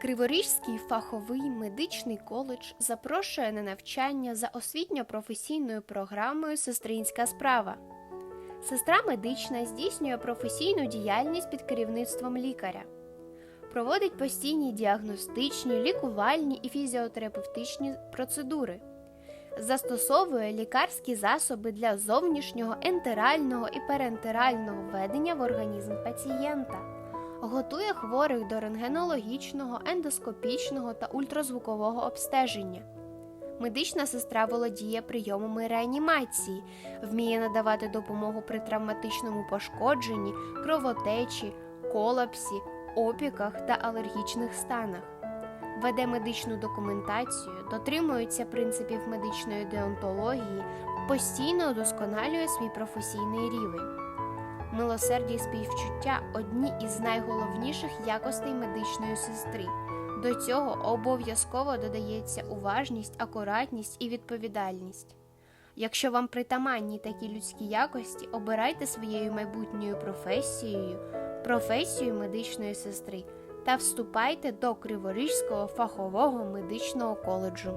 Криворіжський фаховий медичний коледж запрошує на навчання за освітньо-професійною програмою Сестринська справа. Сестра медична здійснює професійну діяльність під керівництвом лікаря, проводить постійні діагностичні, лікувальні і фізіотерапевтичні процедури, застосовує лікарські засоби для зовнішнього ентерального і перентерального введення в організм пацієнта готує хворих до рентгенологічного, ендоскопічного та ультразвукового обстеження. Медична сестра володіє прийомами реанімації, вміє надавати допомогу при травматичному пошкодженні, кровотечі, колапсі, опіках та алергічних станах. Веде медичну документацію, дотримується принципів медичної деонтології, постійно удосконалює свій професійний рівень. Милосердя і співчуття одні із найголовніших якостей медичної сестри. До цього обов'язково додається уважність, акуратність і відповідальність. Якщо вам притаманні такі людські якості, обирайте своєю майбутньою професією, професію медичної сестри та вступайте до Криворізького фахового медичного коледжу.